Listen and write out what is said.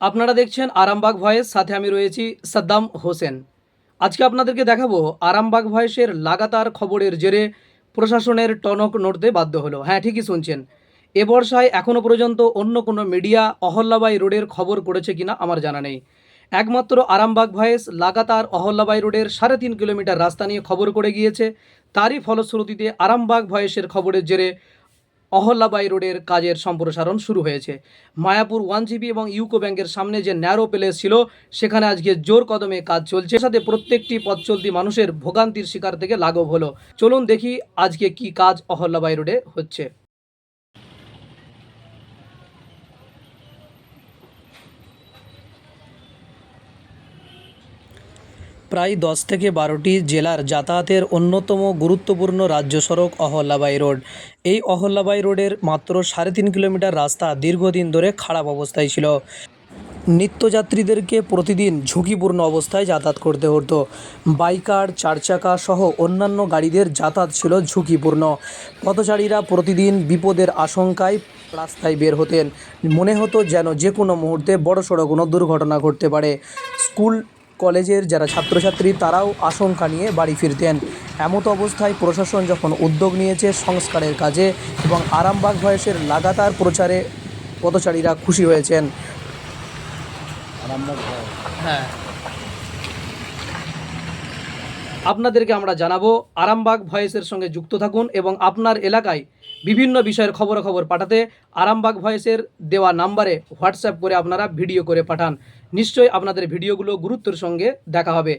আপনারা দেখছেন আরামবাগ ভয়েস, সাথে আমি রয়েছি সাদ্দাম হোসেন। আজকে আপনাদেরকে দেখাবো আরামবাগ ভয়েসের লাগাতার খবরের জেরে প্রশাসনের টনক নড়তে বাধ্য হলো। হ্যাঁ ঠিকই শুনছেন। এ বর্ষায় এখনও পর্যন্ত অন্য কোনো মিডিয়া অহল্লাবাই রোডের খবর করেছে কিনা আমার জানা নেই। একমাত্র আরামবাগ ভয়েস লাগাতার অহল্লাবাই রোডের সাড়ে তিন কিলোমিটার রাস্তা নিয়ে খবর করে গিয়েছে। তারই ফলশ্রুতিতে আরামবাগ ভয়েসের খবরের জেরে অহল্যাবাই রোডের কাজের সম্প্রসারণ শুরু হয়েছে। মায়াপুর ওয়ান জিবি এবং ইউকো ব্যাংকের সামনে যে ন্যারো প্লেস ছিল, সেখানে আজকে জোর কদমে কাজ চলছে। সাথে প্রত্যেকটি পথ চলতি মানুষের ভোগান্তির শিকার থেকে লাঘব হলো। চলুন দেখি আজকে কি কাজ অহল্যাবাই রোডে হচ্ছে। প্রায় দশ থেকে বারোটি জেলার যাতায়াতের অন্যতম গুরুত্বপূর্ণ রাজ্য সড়ক অহল্যাবাই রোড। এই অহল্যাবাই রোডের মাত্র সাড়ে তিন কিলোমিটার রাস্তা দীর্ঘদিন ধরে খারাপ অবস্থায় ছিল। নিত্যযাত্রীদেরকে প্রতিদিন ঝুঁকিপূর্ণ অবস্থায় যাতায়াত করতে হতো। বাইকার চার চাকা সহ অন্যান্য গাড়িদের যাতায়াত ছিল ঝুঁকিপূর্ণ। পথচারীরা প্রতিদিন বিপদের আশঙ্কায় রাস্তায় বের হতেন। মনে হতো যেন যে কোনো মুহূর্তে বড়সড় কোনো দুর্ঘটনা ঘটতে পারে। স্কুল কলেজের যারা ছাত্রছাত্রী তারাও আশঙ্কা নিয়ে বাড়ি ফিরতেন। এমত অবস্থায় প্রশাসন যখন উদ্যোগ নিয়েছে সংস্কারের কাজে এবং আরামবাগ ভয়েসের লাগাতার প্রচারে পথচারীরা খুশি হয়েছেন। হ্যাঁ। আপনাদেরকে আমরা জানাব আরামবাগ ভয়েসের সঙ্গে যুক্ত থাকুন এবং আপনার এলাকায় বিভিন্ন বিষয়ের খবরাখবর পাঠাতে আরামবাগ ভয়েসের দেওয়া নাম্বারে হোয়াটসঅ্যাপ করে আপনারা ভিডিও করে পাঠান। নিশ্চয়ই আপনাদের ভিডিওগুলো গুরুত্বের সঙ্গে দেখা হবে।